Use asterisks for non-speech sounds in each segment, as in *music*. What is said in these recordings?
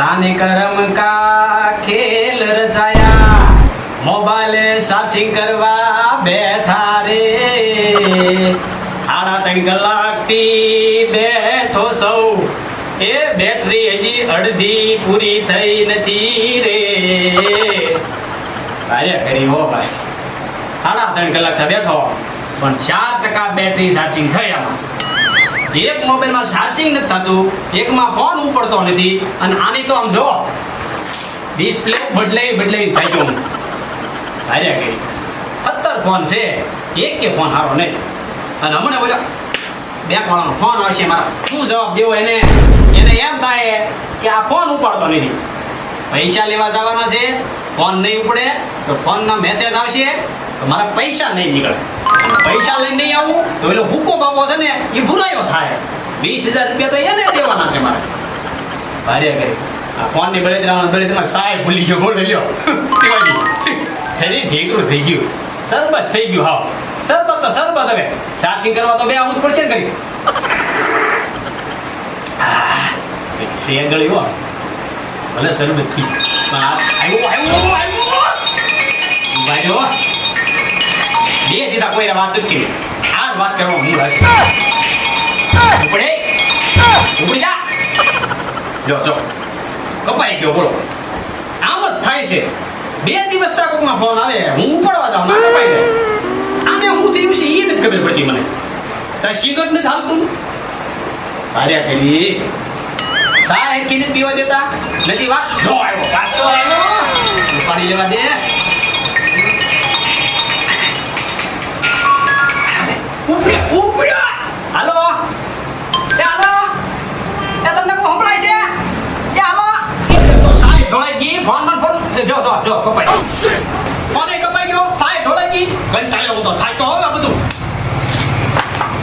શાને કરમ કા ખેલ રચાયા? મોબાઈલ સાચી કરવા બેઠા રે. સાડા ત્રણ કલાકથી બેઠો સૌ. એ બેટરી હજી અડધી પૂરી થઈ નથી રે. અરે કરી હો ભાઈ. સાડા ત્રણ કલાક બેઠો. પણ ચાર ટકા બેટરી ચાર્જિંગ થઈ આમાં. એક મોબાઈલમાં ચાર્જિંગ નથી થતું, એકમાં ફોન ઉપડતો નથી, અને આની તો આમ જો ડિસ્પ્લે બદલાઈ બદલાઈ થઈ ગયો. હાર્યા કરી અત્તર ફોન છે, એક કે ફોન હારો નહીં. અને હમણાં બોલ્યા બેંક વાળાનો ફોન આવશે મારા. શું જવાબ દેવો એને? એને એમ થાય કે આ ફોન ઉપાડતો નથી. પૈસા લેવા જવાના છે ફોન નહીં ઉપડે, તો ફોનના મેસેજ આવશે. મારા પૈસા નહીં નીકળે. પૈસા લઈને નહીં આવું, તો એટલે હુકો બાબો છે ને, એ ભૂરાયો થાય. વીસ હજાર રૂપિયા તો એને દેવાના છે મારે. ભારે કરી. આ ફોનની બળેતરામાં બળેતરામાં સાહેબ ભૂલી ગયો. બોલો, લ્યો. ફેરી ઢીકડું થઈ ગયું. સરબત થઈ ગયું, હાવ. સરબત તો સરબત હવે. સાચી કરવા તો બે આવું પડશે ને કરી એવો. ભલે સરબતથી પણ આવ્યું આવ્યું આવ્યું ભાઈઓ બે દીધા કોઈ વાત જ કરી. આ વાત કરવા હું હશે ઉપડે. ઉપડી જા. જો જો. કપાઈ ગયો, બોલો. આમ જ થાય છે. બે દિવસ તક કોકનો ફોન આવે, હું ઉપડવા જાઉં, ના કપાઈ જાય. આને હું થયું છે એ નથી ખબર પડતી મને. તાર સિગરેટ નથી હાલતું? હાર્યા કરી સાહેબ હેકીને પીવા દેતા? નથી વાત? જો, આવ્યો. પાછો આવ્યો. પાણી લેવા દે. જો જો કપાઈ કોને કપાઈ ગયો? સાહેબ ઢોળાઈ ગઈ કંટાળ્યો તો. થાય તો હવે બધું.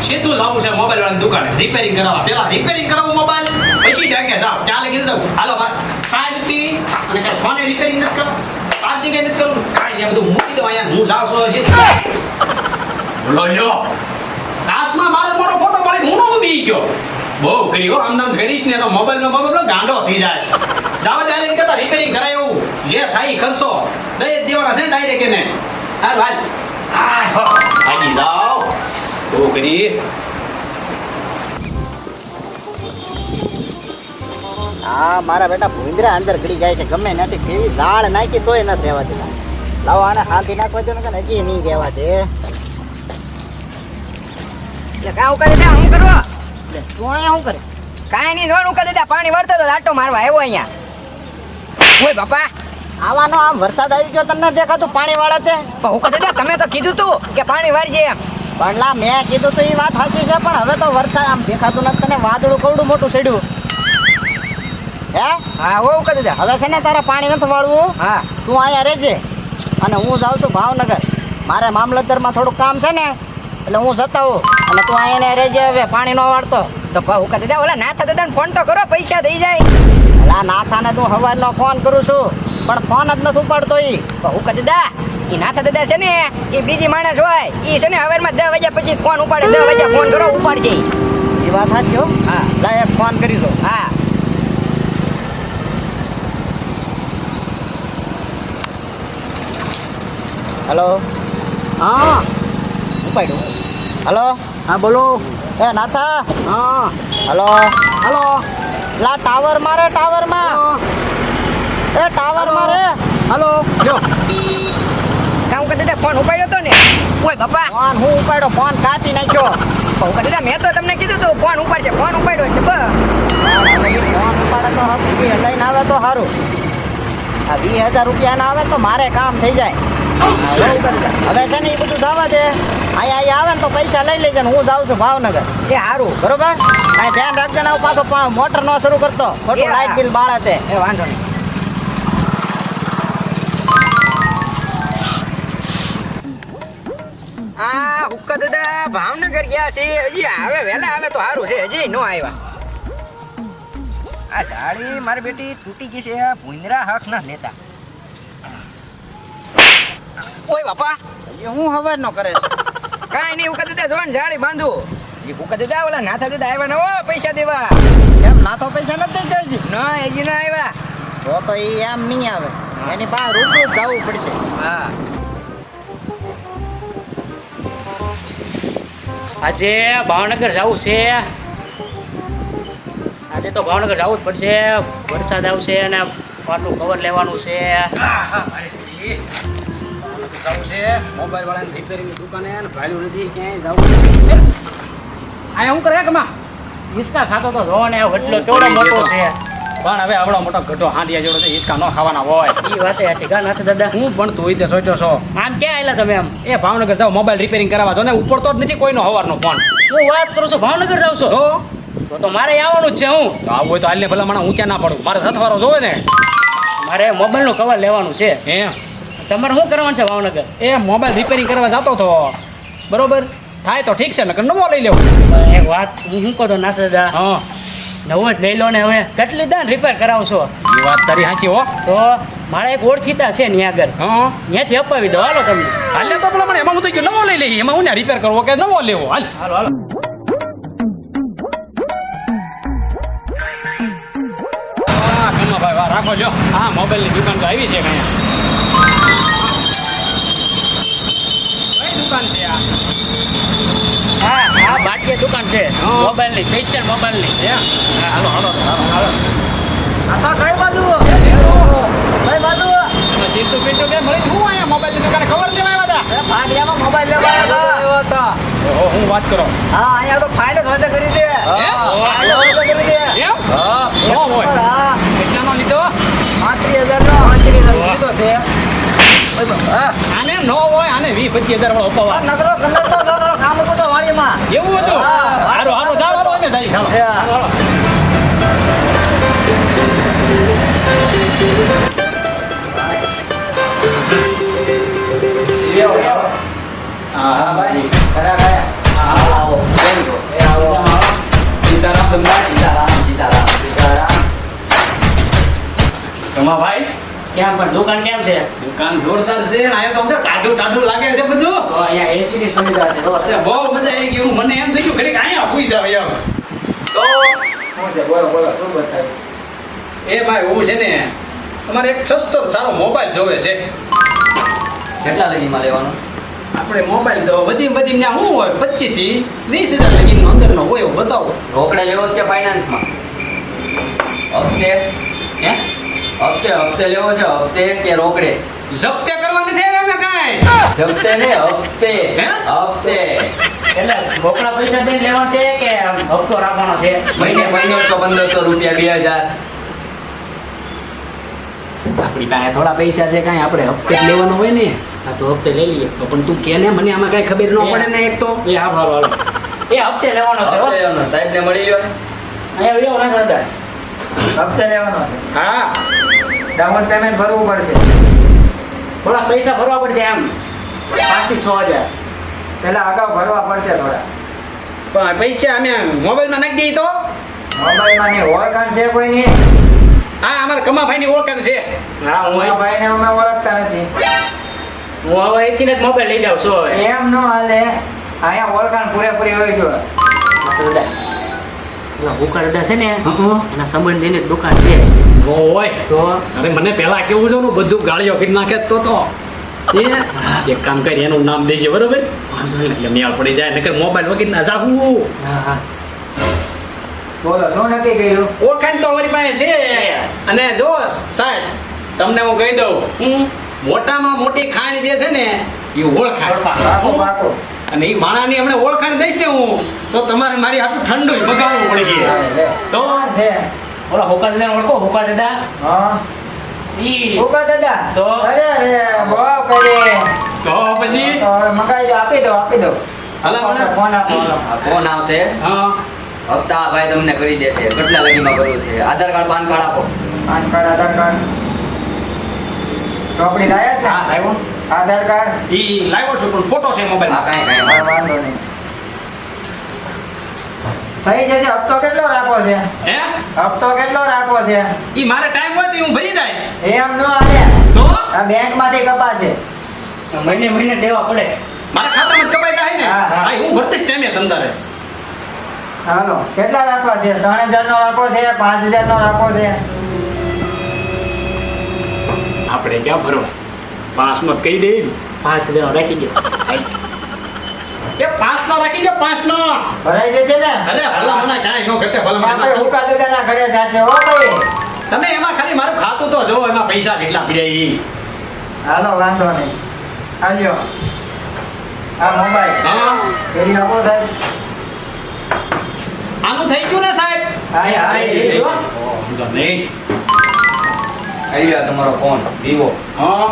સીધું લાવવું છે મોબાઈલ વાળાની દુકાને. રિપેરિંગ કરાવવા. પેલા રિપેરિંગ કરાવો મોબાઈલ પછી બેંકે જાઓ. ત્યાં લગી જાવ હાલો સાહેબ નથી અને કાંઈ ફોને રિપેરિંગ નથી કરવું? ચાર્જિંગ નથી કરું કાંઈ નહીં આ બધું મૂકી દો અહીંયા. હું જાઉં છું છે બોલો લ્યો. કાશમાં મારો મોટો ફોટો પાડી. હું નો બી ગયો. બહુ કરી હો આમ નામ કરીશ ને તો મોબાઈલ નો મોબાઈલ ગાંડો થઈ જાય છે. જાવ ત્યારે કહેતા રિપેરિંગ કરાય એવું જે થાય ખર્ચો દઈ દેવાના છે ડાયરેક્ટ એને. હાલ હાલ. હાજી જાઓ. બહુ કરી હા મારા બેટા ભૂંદરા અંદર ગળી જાય છે. ગમે નથી કેવી સાળ નાખી તોય નથી રહેવા દેતા લાવો આને શાંતિ નાખવા દો ને હજી નહીં રહેવા દે એટલે કાં કરી દે હું કરવા? તું અહીંયા શું કરે? કાંઈ નહીં જોડું કરી દે પાણી વરતો તો લાટો મારવા આવ્યો અહીંયા. ઓય બાપા. આવાનો આમ વરસાદ આવી ગયો તને દેખાતું પાણી વાળા તે? પણ હું કહી દે તમે તો કીધું તું કે પાણી વાળજે એમ. પણ લા મેં કીધું તો એ વાત સાચી છે પણ હવે તો વરસાદ આમ દેખાતું નથી તને વાદળું કવડું મોટું ચડ્યું હે? હા હું કરી દે હવે છે ને તારે પાણી નથી વાળવું. હા. તું અહીંયા રહેજે અને હું જાઉં છું ભાવનગર. મારે મામલતદારમાં થોડુંક કામ છે ને એટલે હું જતા હોઉં. અને તું અહીંયા રહેજે હવે પાણી ન વાળતો. તો હુકા દાદા ઓલા નાથા દાદાને ફોન તો કરો પૈસા દઈ જાય. અલા નાથાને તું હવારનો ફોન કરું છું પણ ફોન જ નથી ઉપાડતો ઈ. હુકા દાદા એ નાથા દાદા છે ને એ બીજી માણસ હોય એ છે ને હવારમાં દસ વાગ્યા પછી ફોન ઉપાડે દસ વાગ્યા ફોન કરો ઉપાડજે. એ વાત સાચી હો. હા. લાય ફોન કરી દો. હા. હલો હા. ઉપાડ્યું. હલો? હા બોલો. એ નાથા? હા. હલો? હલો. લા ટાવર મારે ટાવરમાં. એ ટાવર મારે. હાલો. જો. કામ દે ફોન ઉપાડ્યો તો ને? ઓય બાપા. ફોન હું ઉપાડ્યો? ફોન કાપી નાખ્યો. ફોન કરી કહી દે મેં તો તમને કીધું તું ફોન ઉપાડશે ફોન ઉપાડ્યો છે બસ. ફોન ઉપાડે તો લઈને આવે તો સારું આ વીસ હજાર રૂપિયા ના આવે તો મારે કામ થઈ જાય. હવે છે ને એ બધું જવા દે. અહીંયા અહીંયા આવે ને તો પૈસા લઈ લેજે ને હું જાઉં છું ભાવનગર. એ સારું બરોબર? અહીં ધ્યાન રાખજે ને પાછો મોટર નો શરૂ કરતો. ખોટું લાઈટ લાઇટ બિલ બાળે તે. એ વાંધો નહીં. આ હુક્કા દાદા ભાવનગર ગયા છે. હજી આવે વહેલા આવે તો સારું છે. હજી નો આવ્યા. આ ગાડી મારી બેટી તૂટી ગઈ છે ભૂંદરા હક ના લેતા ઓય બાપા. એ હું હવાર નો કરે *laughs* કાઈ નહીં હુક્કા દાદા જોન જાળી બાંધુ. એ ભૂકા દાદા ઓલા નાથા દાદા આવ્યા ના ઓ પૈસા દેવા. એમ ના તો પૈસા નથી દઈ જઈ ના હજી ના આવ્યા તો તો એ એમ નહીં આવે. એની બા રૂબરૂ જવું પડશે. હા. આજે ભાવનગર જવું છે. આજે તો ભાવનગર જવું જ પડશે. વરસાદ આવશે અને પાટલું કવર લેવાનું છે. જવું છે. મોબાઈલ વાળાની રિપેરિંગની દુકાને અને નથી ક્યાંય જવું આ હું કરે કમા હિસકા ખાતો તો જો ને વડલો કેવડો મોટો છે. પણ હવે આવડો મોટો ગઢો હાંડિયા જેવડો છે હિંચકા ન ખાવાના હોય. એ વાત છે ગા નાથ દાદા. હું પણ તું તે સોચો છો. આમ ક્યાં આવેલા તમે આમ? એ ભાવનગર જાવ મોબાઈલ રિપેરિંગ કરાવવા જો ને ઉપર તો જ નથી કોઈનો હવારનો ફોન હું વાત કરું છું ભાવનગર જાવ છો? તો? તો તો મારે આવવાનું જ છે હું. તો આવું હોય તો હાલને ભલા મને હું ક્યાં ના પડું? મારે સથવારો જોવે ને. મારે મોબાઈલનું કવર લેવાનું છે. હે? તમારે શું કરવાનું છે ભાવનગર? એ મોબાઈલ રિપેરિંગ કરવા જતો તો બરોબર? થાય તો ઠીક છે નકર નવો લઈ લેવો. એક વાત હું શું કહો નાસ દાદા હા. નવો જ લઈ લો ને હવે. કેટલી દાન રિપેર કરાવશો? એ વાત તારી સાચી હો. તો મારા એક ઓળખીતા છે ને આગળ. હા ત્યાંથી અપાવી દો. હાલો તમને. હાલ તો પેલા મને એમાં હું તો કીધું નવો લઈ લઈએ. એમાં હું રિપેર કરવો કે નવો લેવો? હાલ. હાલો હાલો. વાહ રાખો જો. હા મોબાઈલની દુકાન તો આવી છે કઈ. દુકાન છે આ. હા હા ભાટિયા દુકાન છે. મોબાઈલની સ્પેશિયલ મોબાઈલની. હાલો હાલો હાલો હાલો. આ તો કઈ બાજુ? કઈ બાજુ? એમાં ચીરતું પીરતું મળી હું અહીંયા મોબાઈલની દુકાને ખબર લેવા આવ્યા હતા? મોબાઈલ લેવા આવ્યા હતા. ઓહો હું વાત કરો. હા અહીંયા તો ફાઇલ જ વાંધો કરી દે. હે? ફાઇલ કરી દે. એમ? નો હોય. કેટલાનો લીધો? પાંત્રીસ હજાર નો લીધો છે. આને ન હોય આને વીસ પચીસ હજાર વાળો અપાવા નગરો કલર તો ગયો કામ હતું તો વાડીમાં. એવું હતું? હા. હારો હારો જાવ હાલો અમે જઈએ હાલો. હા. હા ભાઈ. ખરા હા આવો. કેમ છો? એ આવો. સીતારામ ધંધા સીતારામ સીતારામ સીતારામ. ભાઈ? કેમ પણ દુકાન કેમ છે? દુકાન જોરદાર છે આયા તો તો ટાઢું ટાઢું લાગે છે બધું. તો અહીંયા એસી ની સુવિધા છે બહુ મજા આવી ગઈ. હું મને એમ થઈ ગયું ઘડીક અહીંયા પૂઈ જાવ એમ. તો શું છે? બોલો બોલો શું બતાવ્યું? એ ભાઈ હું છે ને અમારે એક સસ્તો સારો મોબાઈલ જોવે છે. કેટલા લગીમાં લેવાનો? આપણે મોબાઈલ તો બધી બધી ત્યાં શું હોય? પચીસથી વીસ હજાર લગીનો અંદરનો હોય એવું બતાવો. રોકડે લેવો છે ફાઇનાન્સમાં ઓકે. હે? હપ્તે હપ્તે લેવો છે હપ્તે કે રોકડે? જપ્તે કરવાની અમે કાંઈ. જપ્તે ને હપ્તે. હપ્તે. એટલે રોકડા પૈસા દઈને લેવાનો છે કે હપ્તો રાખવાનો છે? મહિને પંદરસો પંદરસો રૂપિયા બે હજાર. આપણી પાસે થોડા પૈસા છે કાંઈ આપણે હપ્તે લેવાનો હોય ને. આ તો હપ્તે લઈ લઈએ. તો પણ તું કે ને મને આમાં કાંઈ ખબર ન પડે ને એક તો. એ હા એ હપ્તે લેવાનો છે. સાહેબ ને મળી લ્યો અહીંયા લેવો ના હપ્તે લેવાનો છે. હા. ડાઉન પેમેન્ટ ભરવું પડશે. થોડા પૈસા ભરવા પડશે એમ. પાંચથી છ હજાર. પેલા અગાઉ ભરવા પડશે થોડા. પણ પૈસા અમે મોબાઈલમાં નાખી દઈએ તો? મોબાઈલમાં ની ઓળખાણ છે કોઈની? હા અમારા કમાભાઈની ઓળખાણ છે. હા હું અહીં- ભાઈને અમે ઓળખતા નથી. હું હવે અહીંથી જ મોબાઈલ લઈ જાઉં છું એમ ન હાલે. અહીંયા ઓળખાણ પૂરેપૂરી હોય છે. દાદા છે ને એના સંબંધીની દુકાન છે. હોય તો અરે મને પહેલા કેવું છે બધું ગાળીઓ ફીટ નાખે તો તો. એ? એક કામ કરી એનું નામ દેજે બરોબર? એટલે મેળ પડી જાય નકર મોબાઈલ વગર ના જાવું હા હા. બોલો શું નક્કી કર્યું? ઓળખાણ તો અમારી પાસે છે. અને જો સાહેબ તમને હું કહી દઉં હમ. મોટામાં મોટી ખાણ જે છે ને એ ઓળખાણ. ઓળખાણ. અને એ માણાની હમણાં ઓળખાણ દઈશ ને હું તો તમારે મારી હાથું ઠંડુ મગાવવું પડશે તો? છે. ઓલા હોકા દાદા ઓળખો હોકા દાદા? હા. ઈ. ઊભા દાદા? તો? અરે કરી. તો પછી? તો મગાઈ દો આપી દો આપી દો. હાલો, હાલો. ફોન આપો ફોન આવશે? હા. હપ્તા ભાઈ તમને કરી દેશે. કેટલા લગીમાં કરવું છે? આધાર કાર્ડ પાન કાર્ડ આપો. PAN card Aadhaar card. ચોપડી લાયા છે? હા લાવ્યો. આધાર કાર્ડ? ઈ લાવ્યો છું પણ ફોટો છે મોબાઈલ કાંઈ કાઈ કાઈ વાંધો નહીં. થઈ જશે. હપ્તો કેટલો રાખવો છે? હે? હપ્તો કેટલો રાખવો છે? ઈ મારે ટાઈમ હોય તો હું ભરી જઈશ એમ ન આવે. તો? આ બેંકમાંથી કપાશે મહિને મહિને દેવા પડે. મારા ખાતામાં કપાઈ જાય ને? હા, હા. ભરતીશ ટાઈમે તમતારે હાલો. કેટલા રાખવા છે? ત્રણ હજાર નો રાખવો છે? પાંચ હજાર નો રાખવો છે? આપણે ક્યાં ભરવા છે? પાંચનો કહી દે પાંચ હજાર રાખી દો. એ પાંચનો રાખી દો પાંચનો ભરાઈ જશે ને? અરે ભલા મને કાંઈ નો ઘટે ભલા મને ના ઘરે જશે હો ભાઈ. તમે એમાં ખાલી મારું ખાતું તો જો એમાં પૈસા કેટલા પડ્યા હાલો વાંધો નહીં. હાલ્યો આ મોબાઈલ હા. ફેરી આપો સાહેબ. આનું થઈ ગયું ને સાહેબ? હાય હાય. નહીં. આવી ગયો તમારો ફોન વિવો હા.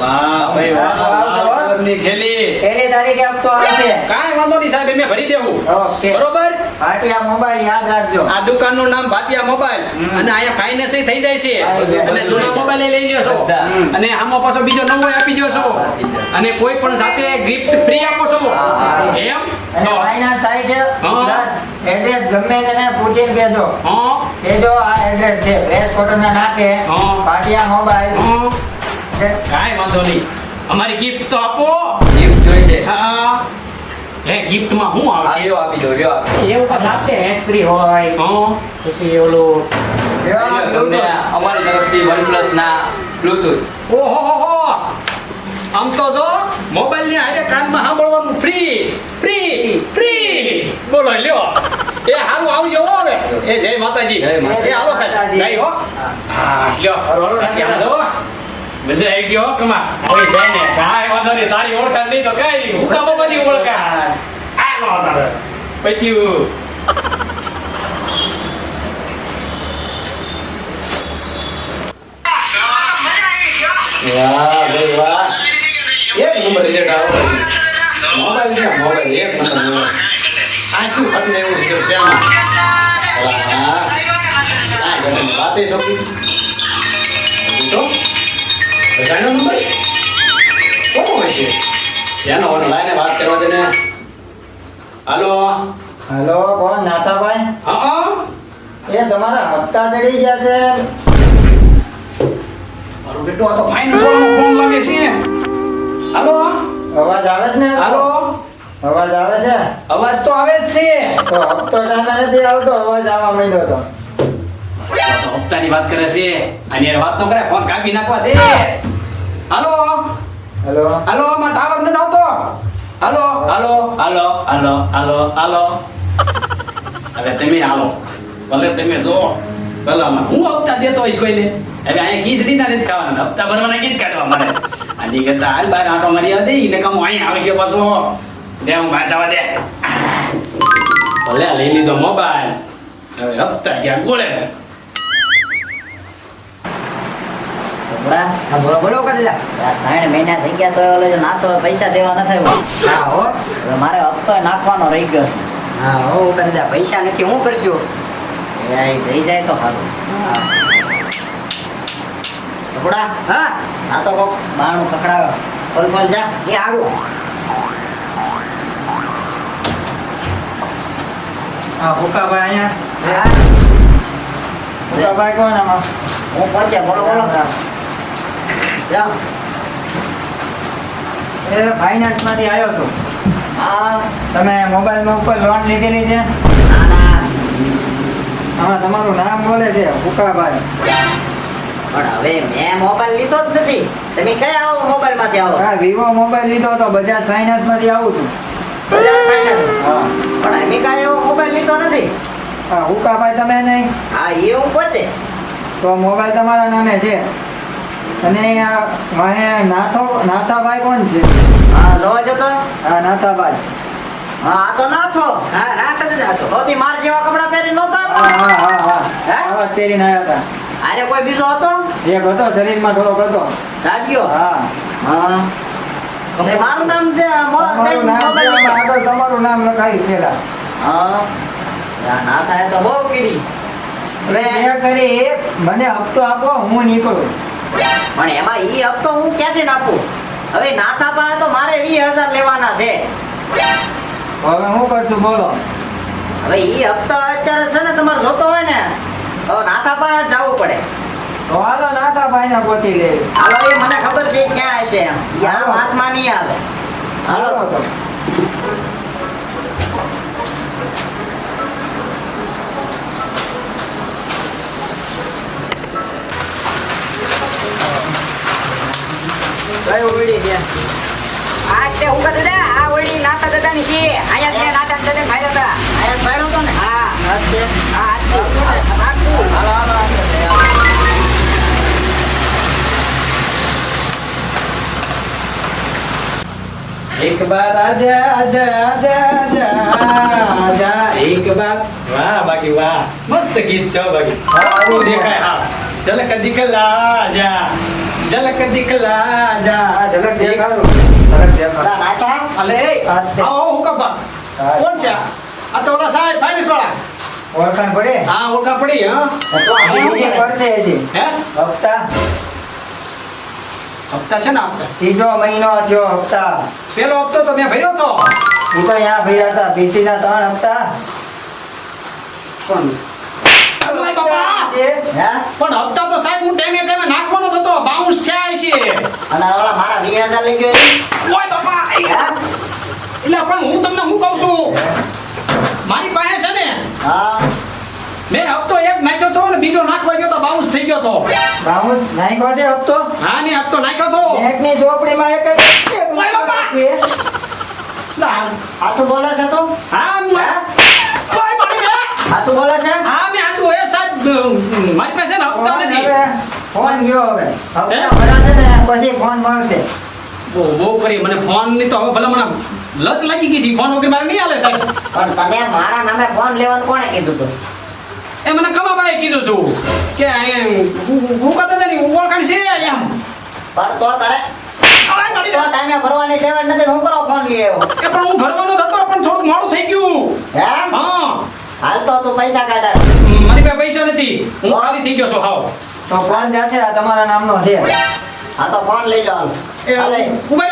વાહ ભાઈ વાહ કલરની થેલી. પહેલી તારીખે આપતો આવશે. કાંઈ વાંધો નહીં સાહેબ એમે ભરી દેવું. ઓકે. બરોબર? પાટિયા મોબાઈલ યાદ રાખજો. આ દુકાનનું નામ ભાટિયા મોબાઈલ. અને અહીંયા ફાઇનાન્સ થઈ જાય છે. અને જૂના મોબાઈલ લઈ લ્યો છો. અને આમાં પાછો બીજો નવો આપી દો છો. અને કોઈ પણ સાથે ગિફ્ટ ફ્રી આપો છો. એમ? ફાઇનાન્સ થાય છે. એડ્રેસ ગમે તેને પૂછીને કહેજો. હા. કહેજો આ એડ્રેસ છે. રેસ કોટનના નાકે હા. પાટિયા મોબાઈલ. કાંઈ વાંધો નહીં. અમારી ગિફ્ટ તો આપો. ગિફ્ટ જોઈએ છે. હા. હે ગિફ્ટમાં શું આવશે? લ્યો આપી દો લ્યો આપી એવું કંઈક આપશે હેન્ડ ફ્રી હોય. હા. પછી ઓલું તમને અમારી તરફથી OnePlus ના બ્લૂટૂથ ઓહો હો હો. આમ તો જો મોબાઈલની હારે કાનમાં સાંભળવાનું ફ્રી ફ્રી ફ્રી બોલો લ્યો. એ હારું આવજો હો હવે. એ જય માતાજી. જય એ હાલો સાહેબ. જય હો. હા. લ્યો. જો મજા આવી ગયો હો કમા આવી જાય ને કાંઈ વાંધો નહીં તારી ઓળખાણ નહીં તો કઈ ભૂખા બાબાની ઓળખાણ આ નો તારે પત્યું વાહ ભાઈ વાહ એક નંબર રિઝલ્ટ આવો મોબાઈલ છે મોબાઈલ એક નંબર આખું ફટીને એવું છે શ્યામા વાહ આ ગમે વાતે સોપી તો બસાનો નંબર કોનો હશે? શેનો? ઓનો લાઈને વાત કરવા દે ને. હાલો? હેલો કોણ? નાથાભાઈ હા એ તમારા હપ્તા ચડી ગયા છે. મારો બેટો આ તો ફાઇનાન્સ વાળાનો ફોન લાગે છે. હાલો? અવાજ આવે છે ને? હાલો? અવાજ આવે છે? અવાજ તો આવે જ છે. તો હપ્તો ટાઈમે નથી આવતો અવાજ આવવા માંડ્યો તો. હપ્તાની વાત કરે છે. આની હારે વાત ન કરે ફોન કાપી નાખવા દે. હાલો? હેલો? હાલો માં ટાવર નથી આવતો? હાલો? હાલો? હાલો? હાલો? હાલો? હાલો? હવે તમે હાલો. ભલે તમે જો ભલે આમાં હું હપ્તા દેતો હોઈશ કોઈને. હવે અહીંયા ખીચડીના નથી ખાવાના. હપ્તા ભરવાના ગીત કાઢવા મારે આની કરતા હાલ બહાર આટો મારી આવે ને કામ અહીં આવે છે પાછો. દે હું ભાઈ જવા દે. ભલે લઈ લીધો મોબાઈલ. હવે હપ્તા ક્યાં ગોળે? બોલો બોલો કદલા ત્રણ મહિના થઈ ગયા તો ઓલો નાતો પૈસા દેવા નથી આવ્યો. હા હો. મારે હપ્તો નાખવાનો રહી ગયો છે. હા હો કદલા પૈસા નથી હું કરશું? એ થઈ જાય તો સારું. ઢોકળા, હા. આ તો કોક બાણું પકડાવે ખોલ ખોલ જા. એ હારું. હા ભૂકાભાઈ અહીંયા? ભૂકાભાઈ કોણ આમાં? હું પહોંચ્યા બોલો બોલો. જા. એ ફાઇનાન્સમાંથી આવ્યો છું. હા. તમે મોબાઈલમાં ઉપર લોન લીધેલી છે? ના ના. આમાં તમારું નામ બોલે છે ભૂકાભાઈ પણ હવે મેં મોબાઈલ લીધો જ નથી. તમે કયા આવો મોબાઈલમાંથી આવો? હા વિવો મોબાઈલ લીધો હતો બજાજ ફાઇનાન્સમાંથી આવું છું. બજાજ ફાઇનાન્સ? હા. પણ અમે કાંઈ એવો મોબાઈલ લીધો નથી. હા ભૂકાભાઈ તમે નહીં? હા એ હું પોતે. તો મોબાઈલ તમારા નામે છે. અને આ વાહે નાથો નાથાભાઈ કોણ છે? હા જોવા જતો? હા નાથાભાઈ હા આ તો નાથો. હા રાત જ હતો સૌથી માર જેવા કપડા પહેરી નહોતો હા. હા હા પહેરીને આવ્યા કોઈ બીજો હતો? એક હતો શરીરમાં થોડોક હતો. સાડ્યો હા. હા. મારું નામ તમારું નામ આમાં તમારું નામ લખાયું પેલા. હા. ના થાય તો બહુ કીધી. હવે કરી મને હપ્તો આપો હું નીકળું. પણ એમાં ઈ હપ્તો હું ક્યાંથી નાખું? હવે નાથા પાસે તો મારે વીસ હજાર લેવાના છે. હવે હું કરશું બોલો. હવે ઈ હપ્તા અત્યારે છે ને તમારે જોતો હોય ને તો નાથા પાસે જવું પડે. તો હાલો નાથાભાઈ ને ગોતી લે. હાલો એ મને ખબર છે ક્યાં હશે એમ. આમ હાથમાં નહીં આવે. હાલો. તો કઈ ઓળી છે? આ તે હું કહું દાદા આ ઓળી નાતા દાદાની છે. અહીંયા ત્યાં નાતા દાદા ભાઈ હતા. આયા પાડ્યો તો ને? હા. આ જ છે. હા હાલો હાલો હાલો. એક બાર આજા આજા આજા આજા આજા. એક બાર. વાહ બાકી વાહ. મસ્ત ગીત છે બાકી. આવું દેખાય હા. ઝલક દિખલા જા ઝલક જા. ઝલક દેખાડો. ઝલક દેખાડો. ના, નાચા અલે આ આવો હું કપા કોણ છે આ? તો ઓલા સાહેબ ફાઇનાન્સ વાળા ઓળખાણ પડે? હા ઓળખાણ પડી હા. તો આવું છે. પડશે હજી. હે? હપ્તા? હપ્તા છે ને આપણે ત્રીજો મહિનો થયો હપ્તા. પેલો હપ્તો તો મેં ભર્યો તો. હું તો અહીંયા ભર્યા હતા બીસી ના ત્રણ હપ્તા. કોણ બાપા. હે? પણ હપ્તા તો સાહેબ હું ટાઈમે ટાઈમે નાખવાનો હતો બાઉન્સ થાય છે. અને ઓલા મારા વીસ લઈ ગયો ઓય બાપા એટલે પણ હું તમને શું કહું છું? મારી પાસે છે ને હા. મેં હપ્તો એક નાખ્યો તો ને બીજો નાખવા ગયો તો બાઉન્સ થઈ ગયો તો. બાઉન્સ નાખ્યો છે હપ્તો? હા ને હપ્તો નાખ્યો તો. બેંકની ની એક ઓય બાપા! આ શું બોલે છે તું હા હું- હે? ઓય મારી બેન! આ શું બોલે છે હા મેં આજુ એ સાહેબ મારી પાસે ને હપ્તા ફોન નથી હવે ફોન ગયો હવે હે? હપ્તા ભરાશે ને પછી ફોન મળશે. બહુ બહુ કરી મને ફોનની તો હવે ભલે મને લત લાગી ગઈ છે. ફોન વગર મારે નહીં હાલે સાહેબ. પણ તને મારા નામે ફોન લેવાનું કોણે કીધું તું? એ મને કમાભાઈએ કીધું તું કે હું કહેતો હતો ને ઓળખાણ છે એમ. પણ તો તારે તો ટાઈમે ભરવાની ટેવ નથી હું કરો ફોન લઈ આવ્યો? એ પણ હું ભરવાનો હતો પણ થોડું મોડું થઈ ગયું. હે? હા. હાલ તો તું પૈસા કાઢે. મારી પાસે પૈસા નથી. હું ખાલી થઈ ગયો છું હાવ. તો ફોન છે આ તમારા નામનો છે? હા તો ફોન લઈ લો. હાલ. એ હાલે.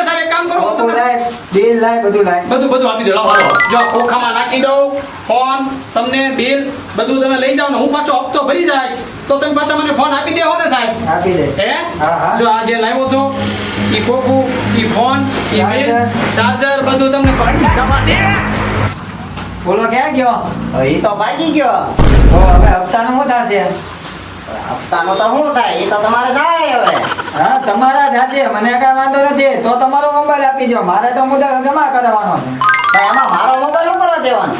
સાહેબ એક કામ કરો હું તમને લાય બિલ લાય બધું લાય. બધું બધું આપી દો લાવો હાલો. જો ખોખામાં નાખી દઉં ફોન તમને બિલ બધું તમે લઈ જાઓ ને હું પાછો હપ્તો ભરી જાય તો તમે પાછા મને ફોન આપી દેવો ને સાહેબ. આપી દે. હે? હા, હા. જો આ જે લાવ્યો છો ઈ ખોખું ઈ ફોન ઈ બિલ ચાર્જર. ચાર્જર બધું તમને ભરી જમા દે. બોલો ક્યાં ગયો? હવે ઈ તો ભાગી ગયો. હવે હપ્તાનું મોટા થશે? હપ્તાનો તો શું થાય? એ તો તમારે જાય હવે. હા તમારા થશે મને કઈ વાંધો નથી. તો તમારો મોબાઈલ આપી દો મારે તો મુદ્દા જમા કરવાનો છે. એમાં મારો મોબાઈલ ઉપર દેવાનો.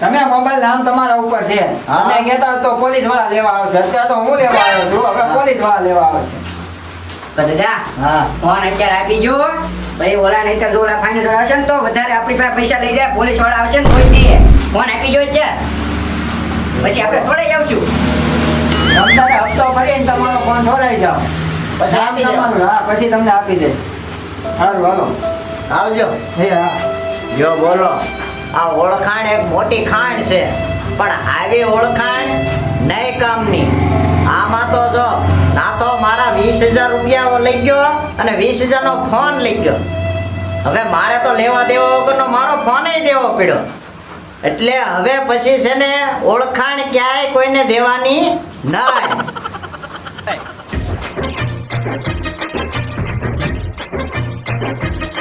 તમે મોબાઈલ નામ તમારા ઉપર છે. હા. કહેતા તો પોલીસવાળા લેવા આવશે. અત્યારે તો હું લેવા આવ્યો છું. હવે પોલીસવાળા લેવા આવશે. દાદા હા. ફોન અત્યારે આપી જો ભાઈ ઓલા નહીં તો ઓલા ફાઇનાન્સ વાળા આવશે ને તો વધારે આપણી પાસે પૈસા લઈ જાય. પોલીસવાળા આવશે ને કોઈ દે ફોન આપી જો છે પછી આપણે છોડાઈ આવશું. તમારે હપ્તો ભરીને તમારો ફોન છોડાઈ જાઓ પછી આપી તમારું હા પછી તમને આપી દે. સારું હાલો. આવજો. હા જો બોલો. આ ઓળખાણ એક મોટી ખાણ છે પણ આવી ઓળખાણ નહીં કામની. આમાં તો જો ના તો મારા વીસ હજાર રૂપિયા લઈ ગયો અને વીસ હજારનો ફોન લઈ ગયો. હવે મારે તો લેવા દેવો વગરનો મારો ફોન દેવો પડ્યો. એટલે હવે પછી છે ને ઓળખાણ ક્યાંય કોઈને દેવાની નહીં *laughs*